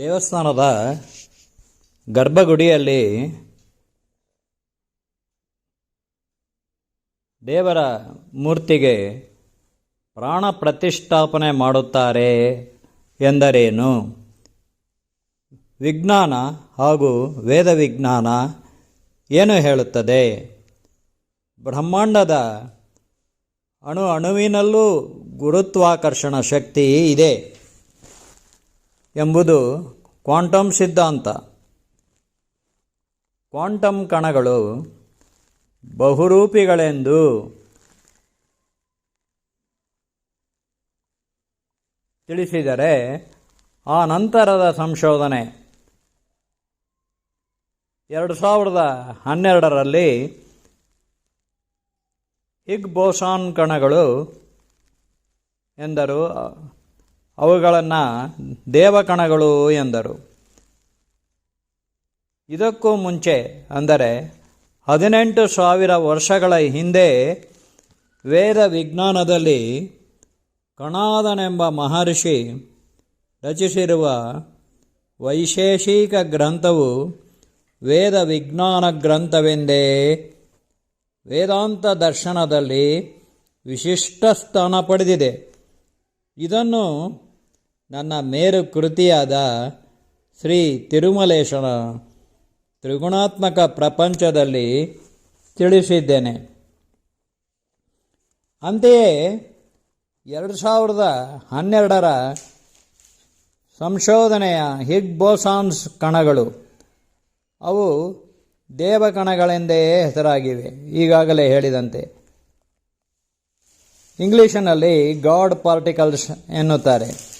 ದೇವಸ್ಥಾನದ ಗರ್ಭಗುಡಿಯಲ್ಲಿ ದೇವರ ಮೂರ್ತಿಗೆ ಪ್ರಾಣ ಪ್ರತಿಷ್ಠಾಪನೆ ಮಾಡುತ್ತಾರೆ ಎಂದರೇನು? ವಿಜ್ಞಾನ ಹಾಗೂ ವೇದ ವಿಜ್ಞಾನ ಏನು ಹೇಳುತ್ತದೆ? ಬ್ರಹ್ಮಾಂಡದ ಅಣು ಅಣುವಿನಲ್ಲೂ ಗುರುತ್ವಾಕರ್ಷಣ ಶಕ್ತಿ ಇದೆ. ಎಂಬುದು ಕ್ವಾಂಟಮ್ ಸಿದ್ಧಾಂತ. ಕ್ವಾಂಟಮ್ ಕಣಗಳು ಬಹುರೂಪಿಗಳೆಂದು ತಿಳಿಸಿದರೆ ಆ ನಂತರದ ಸಂಶೋಧನೆ ಎರಡು ಸಾವಿರದ ಹನ್ನೆರಡರಲ್ಲಿ ಹಿಗ್ ಬೋಸಾನ್ ಕಣಗಳು ಎಂದರು. ಅವುಗಳನ್ನು ದೇವಕಣಗಳು ಎಂದರು. ಇದಕ್ಕೂ ಮುಂಚೆ ಅಂದರೆ ಹದಿನೆಂಟು ಸಾವಿರ ವರ್ಷಗಳ ಹಿಂದೆ ವೇದ ವಿಜ್ಞಾನದಲ್ಲಿ ಕಣಾದನೆಂಬ ಮಹರ್ಷಿ ರಚಿಸಿರುವ ವೈಶೇಷಿಕ ಗ್ರಂಥವು ವೇದ ವಿಜ್ಞಾನ ಗ್ರಂಥವೆಂದೇ ವೇದಾಂತ ದರ್ಶನದಲ್ಲಿ ವಿಶಿಷ್ಟ ಸ್ಥಾನ ಪಡೆದಿದೆ. ಇದನ್ನು ನನ್ನ ಮೇರು ಕೃತಿಯಾದ ಶ್ರೀ ತಿರುಮಲೇಶನ ತ್ರಿಗುಣಾತ್ಮಕ ಪ್ರಪಂಚದಲ್ಲಿ ತಿಳಿಸಿದ್ದೇನೆ. ಅಂತೆಯೇ ಎರಡು ಸಾವಿರದ ಹನ್ನೆರಡರ ಸಂಶೋಧನೆಯ ಹಿಗ್ ಬೋಸಾನ್ಸ್ ಕಣಗಳು, ಅವು ದೇವಕಣಗಳೆಂದೇ ಹೆಸರಾಗಿವೆ, ಈಗಾಗಲೇ ಹೇಳಿದಂತೆ. ಇಂಗ್ಲೀಷಿನಲ್ಲಿ ಗಾಡ್ ಪಾರ್ಟಿಕಲ್ಸ್ ಎನ್ನುತ್ತಾರೆ.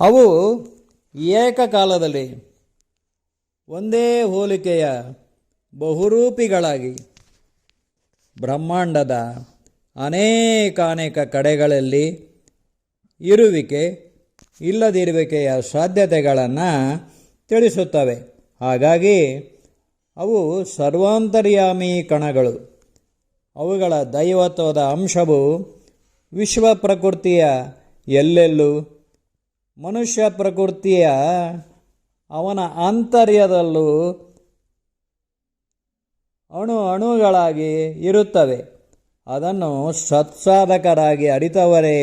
ಅವು ಏಕಕಾಲದಲ್ಲಿ ಒಂದೇ ಹೋಲಿಕೆಯ ಬಹುರೂಪಿಗಳಾಗಿ ಬ್ರಹ್ಮಾಂಡದ ಅನೇಕಾನೇಕ ಕಡೆಗಳಲ್ಲಿ ಇರುವಿಕೆ, ಇಲ್ಲದಿರುವಿಕೆಯ ಸಾಧ್ಯತೆಗಳನ್ನು ತಿಳಿಸುತ್ತವೆ. ಹಾಗಾಗಿ ಅವು ಸರ್ವಾಂತರ್ಯಾಮಿ ಕಣಗಳು. ಅವುಗಳ ದೈವತ್ವದ ಅಂಶವು ವಿಶ್ವ ಪ್ರಕೃತಿಯ ಎಲ್ಲೆಲ್ಲೂ ಮನುಷ್ಯ ಪ್ರಕೃತಿಯ ಅವನ ಆಂತರ್ಯದಲ್ಲೂ ಅಣು ಅಣುಗಳಾಗಿ ಇರುತ್ತವೆ. ಅದನ್ನು ಸತ್ಸಾಧಕರಾಗಿ ಅರಿತವರೇ,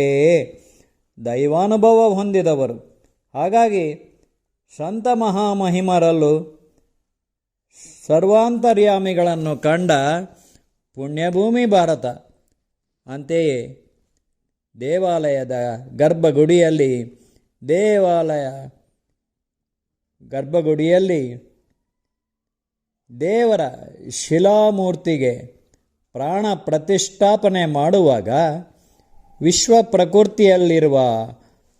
ದೈವಾನುಭವ ಹೊಂದಿದವರು. ಹಾಗಾಗಿ ಸಂತ ಮಹಾಮಹಿಮರಲ್ಲೂ ಸರ್ವಾಂತರ್ಯಾಮಿಗಳನ್ನು ಕಂಡ ಪುಣ್ಯಭೂಮಿ ಭಾರತ. ಅಂತೆಯೇ ದೇವಾಲಯದ ಗರ್ಭಗುಡಿಯಲ್ಲಿ ದೇವಾಲಯ ಗರ್ಭಗುಡಿಯಲ್ಲಿ ದೇವರ ಶಿಲಾಮೂರ್ತಿಗೆ ಪ್ರಾಣ ಪ್ರತಿಷ್ಠಾಪನೆ ಮಾಡುವಾಗ ವಿಶ್ವ ಪ್ರಕೃತಿಯಲ್ಲಿರುವ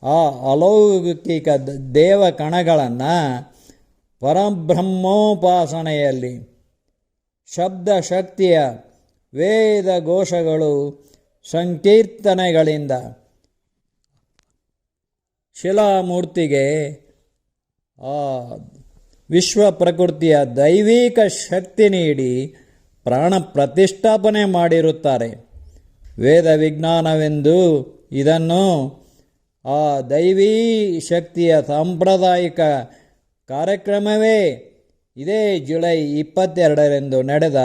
ಆ ಅಲೌಕಿಕ ದೇವ ಕಣಗಳನ್ನು ಪರಬ್ರಹ್ಮೋಪಾಸನೆಯಲ್ಲಿ ಶಬ್ದ ಶಕ್ತಿಯ ವೇದ ಘೋಷಗಳು ಸಂಕೀರ್ತನೆಗಳಿಂದ ಶಿಲಾಮೂರ್ತಿಗೆ ಆ ವಿಶ್ವ ಪ್ರಕೃತಿಯ ದೈವಿಕ ಶಕ್ತಿ ನೀಡಿ ಪ್ರಾಣ ಪ್ರತಿಷ್ಠಾಪನೆ ಮಾಡಿರುತ್ತಾರೆ. ವೇದ ವಿಜ್ಞಾನವೆಂದು ಇದನ್ನು ಆ ದೈವೀ ಶಕ್ತಿಯ ಸಾಂಪ್ರದಾಯಿಕ ಕಾರ್ಯಕ್ರಮವೇ ಇದೇ ಜುಲೈ ಇಪ್ಪತ್ತೆರಡರಂದು ನಡೆದ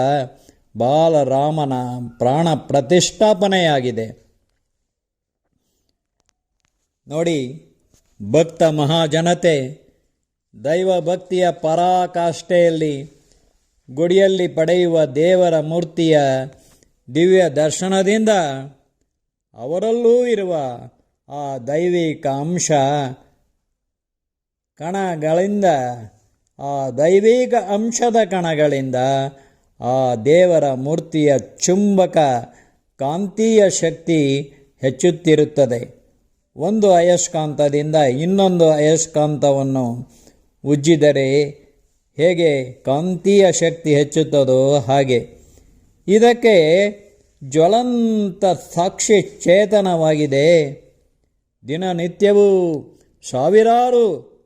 ಬಾಲರಾಮನ ಪ್ರಾಣ ಪ್ರತಿಷ್ಠಾಪನೆಯಾಗಿದೆ. ನೋಡಿ ಭಕ್ತ ಮಹಾಜನತೆ, ದೈವ ಭಕ್ತಿಯ ಪರಾಕಾಷ್ಠೆಯಲ್ಲಿ ಗುಡಿಯಲ್ಲಿ ಪಡೆಯುವ ದೇವರ ಮೂರ್ತಿಯ ದಿವ್ಯ ದರ್ಶನದಿಂದ ಅವರಲ್ಲೂ ಇರುವ ಆ ದೈವಿಕ ಅಂಶ ಕಣಗಳಿಂದ, ಆ ದೈವಿಕ ಅಂಶದ ಕಣಗಳಿಂದ ಆ ದೇವರ ಮೂರ್ತಿಯ ಚುಂಬಕ ಕಾಂತೀಯ ಶಕ್ತಿ ಹೆಚ್ಚುತ್ತಿರುತ್ತದೆ. ಒಂದು ಅಯಸ್ಕಾಂತದಿಂದ ಇನ್ನೊಂದು ಅಯಸ್ಕಾಂತವನ್ನು ಉಜ್ಜಿದರೆ ಹೇಗೆ ಕಾಂತೀಯ ಶಕ್ತಿ ಹೆಚ್ಚುತ್ತದೋ ಹಾಗೆ. ಇದಕ್ಕೆ ಜ್ವಲಂತ ಸಾಕ್ಷಿ ಚೇತನವಾಗಿದೆ. ದಿನನಿತ್ಯವೂ ಸಾವಿರಾರು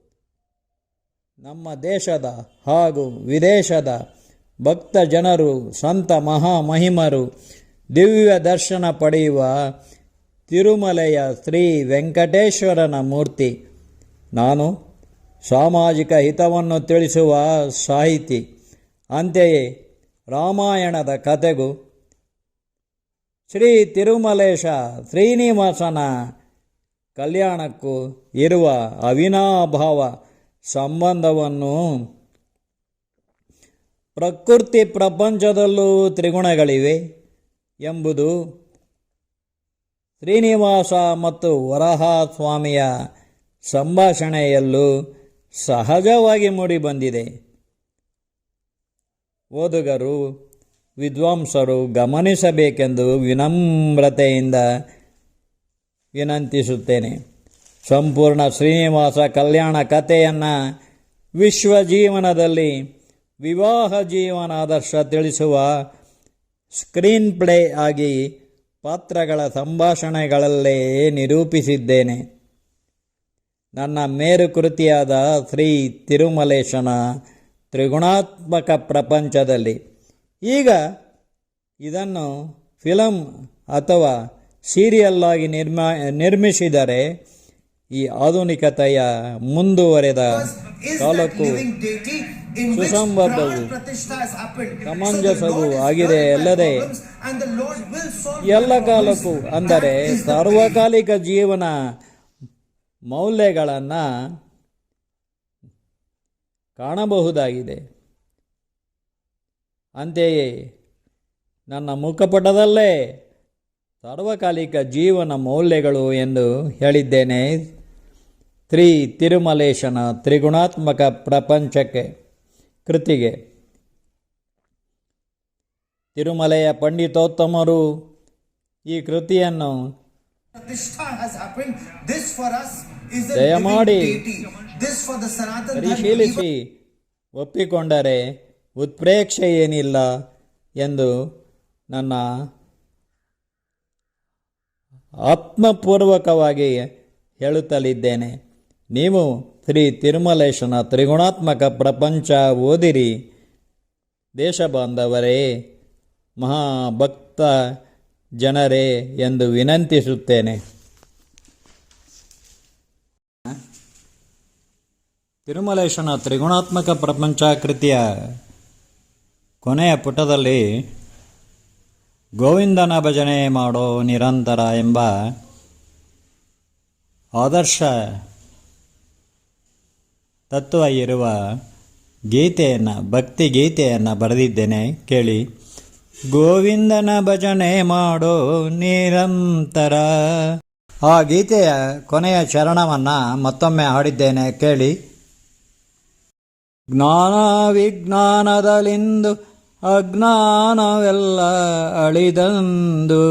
ನಮ್ಮ ದೇಶದ ಹಾಗೂ ವಿದೇಶದ ಭಕ್ತ ಜನರು, ಸಂತ ಮಹಾಮಹಿಮರು ದಿವ್ಯ ದರ್ಶನ ಪಡೆಯುವ ತಿರುಮಲೆಯ ಶ್ರೀ ವೆಂಕಟೇಶ್ವರನ ಮೂರ್ತಿ. ನಾನು ಸಾಮಾಜಿಕ ಹಿತವನ್ನು ತಿಳಿಸುವ ಸಾಹಿತಿ. ಅಂತೆಯೇ ರಾಮಾಯಣದ ಕಥೆಗೂ ಶ್ರೀ ತಿರುಮಲೇಶ ಶ್ರೀನಿವಾಸನ ಕಲ್ಯಾಣಕ್ಕೂ ಇರುವ ಅವಿನಾಭಾವ ಸಂಬಂಧವನ್ನು ಪ್ರಕೃತಿ ಪ್ರಪಂಚದಲ್ಲೂ ತ್ರಿಗುಣಗಳಿವೆ ಎಂಬುದು ಶ್ರೀನಿವಾಸ ಮತ್ತು ವರಹ ಸ್ವಾಮಿಯ ಸಂಭಾಷಣೆಯಲ್ಲೂ ಸಹಜವಾಗಿ ಮೂಡಿಬಂದಿದೆ ಓದುಗರು, ವಿದ್ವಾಂಸರು ಗಮನಿಸಬೇಕೆಂದು ವಿನಮ್ರತೆಯಿಂದ ವಿನಂತಿಸುತ್ತೇನೆ. ಸಂಪೂರ್ಣ ಶ್ರೀನಿವಾಸ ಕಲ್ಯಾಣ ಕಥೆಯನ್ನು ವಿಶ್ವ ಜೀವನದಲ್ಲಿ ವಿವಾಹ ಜೀವನ ಆದರ್ಶ ತಿಳಿಸುವ ಸ್ಕ್ರೀನ್ ಪ್ಲೇ ಆಗಿ ಪಾತ್ರಗಳ ಸಂಭಾಷಣೆಗಳಲ್ಲೇ ನಿರೂಪಿಸಿದ್ದೇನೆ. ನನ್ನ ಮೇರು ಕೃತಿಯಾದ ಶ್ರೀ ತಿರುಮಲೇಶನ ತ್ರಿಗುಣಾತ್ಮಕ ಪ್ರಪಂಚದಲ್ಲಿ. ಈಗ ಇದನ್ನು ಫಿಲಂ ಅಥವಾ ಸೀರಿಯಲ್ ಆಗಿ ನಿರ್ಮಾ ನಿರ್ಮಿಸಿದರೆ ಈ ಆಧುನಿಕತೆಯ ಮುಂದುವರೆದ ತಾಲೂಕು ಕಾಲಕ್ಕೂ ಸುಸಂಬದ್ಧವು. ಸಮಂಜಸವು ಆಗಿದೆ ಅಲ್ಲದೆ ಎಲ್ಲ ಕಾಲಕ್ಕೂ ಅಂದರೆ ಸಾರ್ವಕಾಲಿಕ ಜೀವನ ಮೌಲ್ಯಗಳನ್ನು ಕಾಣಬಹುದಾಗಿದೆ. ಅಂತೆಯೇ ನನ್ನ ಮುಖಪಟದಲ್ಲೇ ಸಾರ್ವಕಾಲಿಕ ಜೀವನ ಮೌಲ್ಯಗಳು ಎಂದು ಹೇಳಿದ್ದೇನೆ. ತ್ರಿ ತಿರುಮಲೇಶನ ತ್ರಿಗುಣಾತ್ಮಕ ಪ್ರಪಂಚಕ್ಕೆ. ಕೃತಿಗೆ. ತಿರುಮಲೆಯ ಪಂಡಿತೋತ್ತಮರು ಈ ಕೃತಿಯನ್ನು ದಯಮಾಡಿ. ಪರಿಶೀಲಿಸಿ. ಒಪ್ಪಿಕೊಂಡರೆ ಉತ್ಪ್ರೇಕ್ಷೆ ಏನಿಲ್ಲ ಎಂದು ನನ್ನ ಆತ್ಮಪೂರ್ವಕವಾಗಿ ಹೇಳುತ್ತಲಿದ್ದೇನೆ. ನೀವು ಶ್ರೀ ತಿರುಮಲೇಶನ ತ್ರಿಗುಣಾತ್ಮಕ ಪ್ರಪಂಚ ಓದಿರಿ. ದೇಶ ಬಾಂಧವರೇ ಮಹಾಭಕ್ತ ಜನರೇ ಎಂದು ವಿನಂತಿಸುತ್ತೇನೆ. ತಿರುಮಲೇಶನ ತ್ರಿಗುಣಾತ್ಮಕ ಪ್ರಪಂಚ ಕೃತಿಯ ಕೊನೆಯ ಪುಟದಲ್ಲಿ ಗೋವಿಂದನ ಭಜನೆ ಮಾಡೋ ನಿರಂತರ ಎಂಬ ಆದರ್ಶ ತತ್ವ ಇರುವ ಗೀತೆಯನ್ನು, ಭಕ್ತಿ ಗೀತೆಯನ್ನು ಬರೆದಿದ್ದೇನೆ, ಕೇಳಿ. ಗೋವಿಂದನ ಭಜನೆ ಮಾಡೋ ನಿರಂತರ. ಆ ಗೀತೆಯ ಕೊನೆಯ ಚರಣವನ್ನು ಮತ್ತೊಮ್ಮೆ ಹಾಡಿದ್ದೇನೆ, ಕೇಳಿ. ಜ್ಞಾನ ವಿಜ್ಞಾನದಲ್ಲಿಂದು ಅಜ್ಞಾನವೆಲ್ಲ ಅಳಿದಂದು,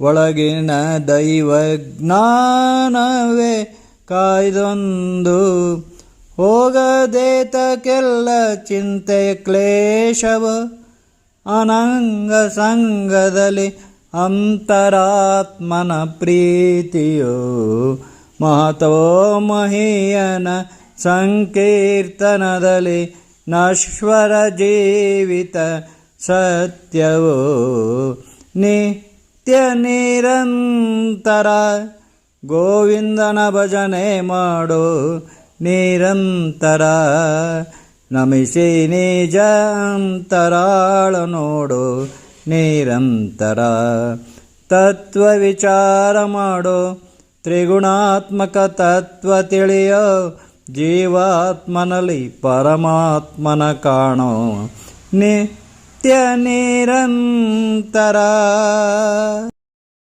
ಒಳಗಿನ ದೈವ ಜ್ಞಾನವೇ ಕಾಯ್ದೊಂದು. ಹೋಗದೇತಕ್ಕೆಲ್ಲ ಚಿಂತೆ ಕ್ಲೇಶವ. ಅನಂಗ ಸಂಗದಲ್ಲಿ ಅಂತರಾತ್ಮನ ಪ್ರೀತಿಯೋ. ಮಹತೋ ಮಹಿಯನ ಸಂಕೀರ್ತನದಲ್ಲಿ ನಶ್ವರ ಜೀವಿತ ಸತ್ಯವೋ. ನಿತ್ಯ ನಿರಂತರ ಗೋವಿಂದನ ಭಜನೆ ಮಾಡೋ. ನಿರಂತರ ನಮಿಸಿ ನಿಜ ಅಂತರಾಳ ನೋಡು ನಿರಂತರ ತತ್ವ ವಿಚಾರ ಮಾಡೋ ತ್ರಿಗುಣಾತ್ಮಕ ತತ್ವ ತಿಳಿಯೋ ಜೀವಾತ್ಮನಲ್ಲಿ ಪರಮಾತ್ಮನ ಕಾಣೋ ನಿತ್ಯ ನಿರಂತರ